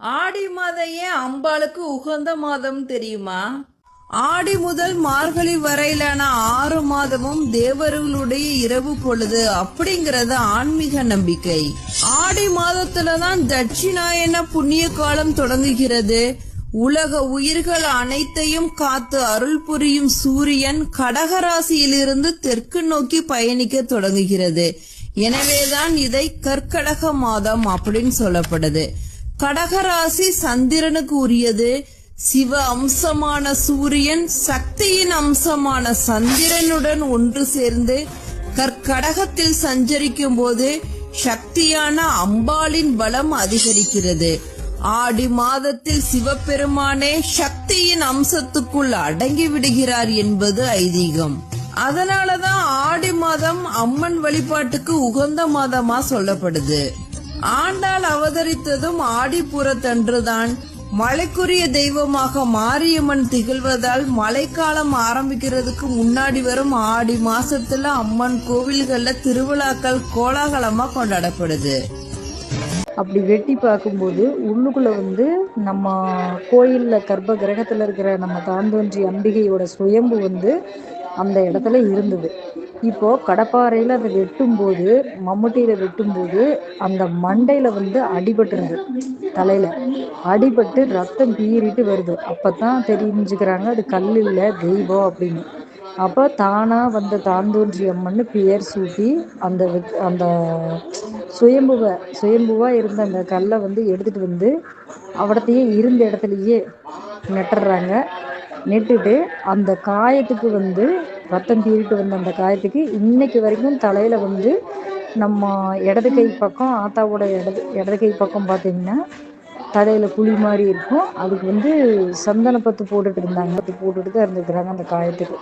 ஆடி மாதம் ஏன் அம்பாளுக்கு உகந்த மாதம் தெரியுமா? ஆடி முதல் மார்கழி வரையிலான ஆறு மாதமும் தேவர்களுடைய இரவு பொழுது அப்படிங்கறது ஆன்மீக நம்பிக்கை. ஆடி மாதத்துலதான் தட்சிணாயன புண்ணிய காலம் தொடங்குகிறது. உலக உயிர்கள் அனைத்தையும் காத்து அருள் புரியும் சூரியன் கடகராசியிலிருந்து தெற்கு நோக்கி பயணிக்க தொடங்குகிறது. எனவேதான் இதை கற்கடக மாதம் அப்படின்னு சொல்லப்படுது. கடகராசி சந்திரனுக்கு உரியது சிவ அம்சமான சூரியன் சக்தியின் அம்சமான சந்திரனுடன் ஒன்று சேர்ந்து கற்கடகத்தில் சஞ்சரிக்கும் போது சக்தியான அம்பாளின் பலம் அதிகரிக்கிறது. ஆடி மாதத்தில் சிவபெருமானே சக்தியின் அம்சத்துக்குள் அடங்கி விடுகிறார் என்பது ஐதீகம். அதனாலதான் ஆடி மாதம் அம்மன் வழிபாட்டுக்கு உகந்த மாதமா சொல்லப்படுது. ஆண்டாள் அவதரித்ததும் ஆடிப்புறத்தன்றுதான். மழைக்குரிய தெய்வமாக மாரியம்மன் திகழ்வதால் மழைக்காலம் ஆரம்பிக்கிறதுக்கு முன்னாடி வரும் ஆடி மாசத்துல அம்மன் கோவில்கள்ல திருவிழாக்கள் கோலாகலமா கொண்டாடப்படுது. அப்படி வெட்டி பார்க்கும்போது உள்ளுக்குள்ள வந்து நம்ம கோயில்ல கர்ப்ப கிரகத்துல இருக்கிற நம்ம தாந்தோன்றி அம்பிகையோட சுயம்பு வந்து அந்த இடத்துல இருந்தது. இப்போ கடப்பாறையில அதை வெட்டும்போது மம்முட்டியில வெட்டும்போது அந்த மண்டையில வந்து அடிபட்டுருது தலையில. அடிபட்டு ரத்தம் பீறிட்டு வருது. அப்பதான் தெரிஞ்சுக்கிறாங்க அது கல் இல்ல தெய்வம் அப்படின்னு. அப்போ தானா வந்த தாந்தோன்றி அம்மன் பெயர் சூட்டி அந்த அந்த சுயம்புவை சுயம்புவா இருந்த அந்த கல்லை வந்து எடுத்துட்டு வந்து அவடத்தையே இருந்த இடத்துலயே நெட்டுறாங்க. நெட்டுட்டு அந்த காயத்துக்கு வந்து ரத்தம் பீறிட்டு வந்த அந்த காயத்துக்கு இன்னைக்கு வரைக்கும் தலையில வந்து நம்ம இடது கை பக்கம் ஆத்தாவோட இடது இடது கை பக்கம் பார்த்தீங்கன்னா தலையில குழி மாதிரி இருக்கும். அதுக்கு வந்து சந்தன பத்து போட்டுட்டு இருந்தாங்க. பத்து போட்டுட்டு தான் இருந்துக்கிறாங்க அந்த காயத்துக்கு.